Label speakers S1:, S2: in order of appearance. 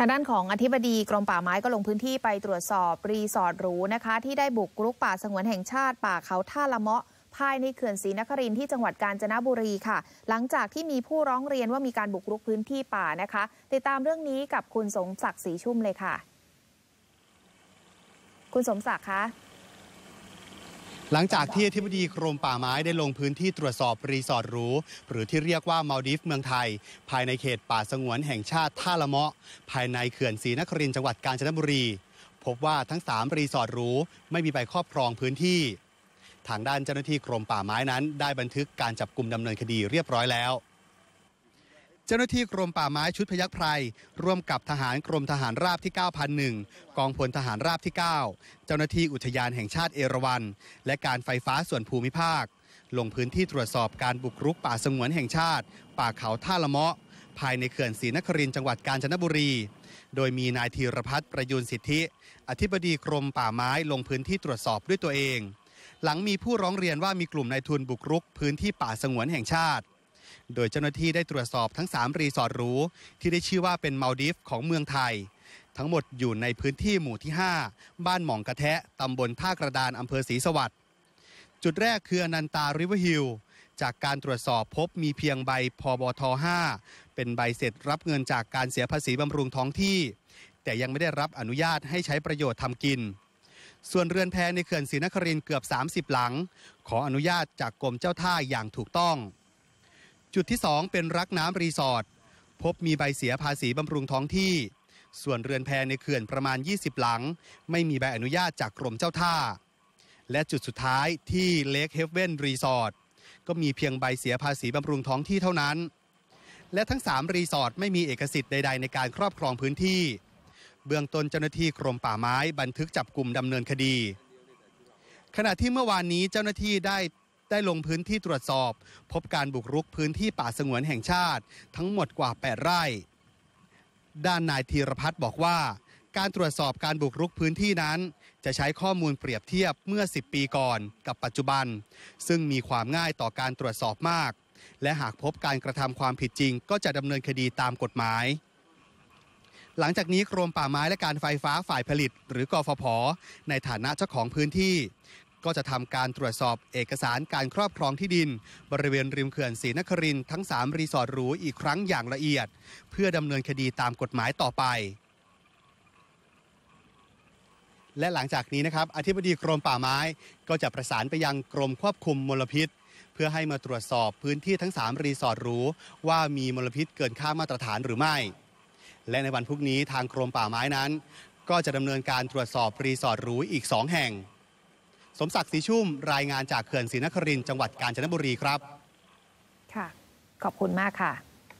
S1: ทางด้านของอธิบดีกรมป่าไม้ก็ลงพื้นที่ไปตรวจสอบรีสอร์ทหรูนะคะ ที่ได้บุกรุกป่าสงวนแห่งชาติป่าเขาท่าละเมาะภายในเขื่อนศรีนครินที่จังหวัดกาญจนบุรีค่ะ หลังจากที่มีผู้ร้องเรียนว่ามีการบุกรุกพื้นที่ป่านะคะ ติดตามเรื่องนี้กับคุณสมศักดิ์ศรีชุ่มเลยค่ะ คุณสมศักดิ์คะ
S2: หลังจากที่อธิบดีกรมป่าไม้ได้ลงพื้นที่ตรวจสอบรีสอร์ทหรูหรือที่เรียกว่ามาลดิฟเมืองไทย ภายในเขตป่าสงวนแห่งชาติท่าละเมาะ ภายในเขื่อนศรีนครินทร์จังหวัดกาญจนบุรี พบว่าทั้ง 3 รีสอร์ทหรูไม่มีใบครอบครองพื้นที่ ทางด้านเจ้าหน้าที่กรมป่าไม้นั้น ได้บันทึกการจับกลุ่มดำเนินคดีเรียบร้อยแล้ว เจ้าหน้าที่กรมป่าไม้ชุดพยัคฆ์ไพรร่วมกับทหารกรมทหารราบที่ 9,001 กองพลทหารราบที่ 9 เจ้าหน้าที่อุทยานแห่งชาติเอราวัณและการไฟฟ้าส่วนภูมิภาค ลงพื้นที่ตรวจสอบการบุกรุกป่าสงวนแห่งชาติ ป่าเขาท่าละเมาะ ภายในเขื่อนศรีนครินจังหวัดกาญจนบุรี โดยมีนายธีรพัฒน์ประยูนสิทธิ อธิบดีกรมป่าไม้ลงพื้นที่ตรวจสอบด้วยตัวเอง หลังมีผู้ร้องเรียนว่ามีกลุ่มนายทุนบุกรุก พื้นที่ป่าสงวนแห่งชาติ โดยเจ้าหน้าที่ได้ตรวจสอบทั้ง 3 รีสอร์ทหรูที่ได้ชื่อว่าเป็นมาลดิฟของเมืองไทย ทั้งหมดอยู่ในพื้นที่หมู่ที่ 5 บ้านหม่องกระแทะตำบลท่ากระดานอำเภอศรีสวัสดิ์จุดแรกคืออนันตาริเวอร์ฮิลจากการตรวจสอบพบมีเพียงใบพบท5เป็นใบเสร็จรับเงินจากการเสียภาษีบำรุงท้องที่ แต่ยังไม่ได้รับอนุญาตให้ใช้ประโยชน์ทำกิน ส่วนเรือนแพในเขื่อนศรีนครินเกือบ 30 หลัง ขออนุญาตจากกรมเจ้าท่าอย่างถูกต้อง จุดที่ 2 เป็นรักน้ำรีสอร์ทพบมีใบเสียภาษีบำรุงท้องที่ ส่วนเรือนแพในเขื่อนประมาณ 20 หลัง ไม่มีใบอนุญาตจากกรมเจ้าท่า และจุดสุดท้ายที่เลคเฮฟเว่นรีสอร์ทก็มีเพียงใบเสียภาษีบำรุงท้องที่เท่านั้น และทั้ง 3 รีสอร์ทไม่มีเอกสิทธิ์ใดๆในการครอบครองพื้นที่ เบื้องต้นเจ้าหน้าที่กรมป่าไม้บันทึกจับกลุ่มดำเนินคดีขณะที่เมื่อวานนี้เจ้าหน้าที่ได้ ได้ลงพื้นที่ตรวจสอบ พบการบุกรุกพื้นที่ป่าสงวนแห่งชาติ ทั้งหมดกว่า 8 ไร่ ด้านนายธีรพัฒน์บอกว่า การตรวจสอบการบุกรุกพื้นที่นั้น จะใช้ข้อมูลเปรียบเทียบเมื่อ 10 ปีก่อนกับปัจจุบัน ซึ่งมีความง่ายต่อการตรวจสอบมาก และหากพบการกระทำความผิดจริง ก็จะดำเนินคดีตามกฎหมายหลังจากนี้กรมป่าไม้และการไฟฟ้าฝ่ายผลิต หรือกฟผ ในฐานะเจ้าของพื้นที่ ก็จะทำการตรวจสอบเอกสารการครอบครองที่ดิน บริเวณริมเขื่อนศรีนครินทั้ง 3 รีสอร์ทหรูอีกครั้งอย่างละเอียด เพื่อดำเนินคดีตามกฎหมายต่อไป และหลังจากนี้นะครับอธิบดีกรมป่าไม้ ก็จะประสานไปยังกรมควบคุมมลพิษ เพื่อให้มาตรวจสอบพื้นที่ทั้ง 3 รีสอร์ทหรูว่ามีมลพิษเกินค่ามาตรฐานหรือไม่ และในวันพรุ่งนี้ทางกรมป่าไม้นั้น ก็จะดำเนินการตรวจสอบรีสอร์ทหรูอีก 2 แห่ง สมศักดิ์ศรีชุ่มรายงานจากเขื่อนศรีนครินทร์จังหวัดกาญจนบุรีครับ
S1: ค่ะ ขอบคุณมากค่ะ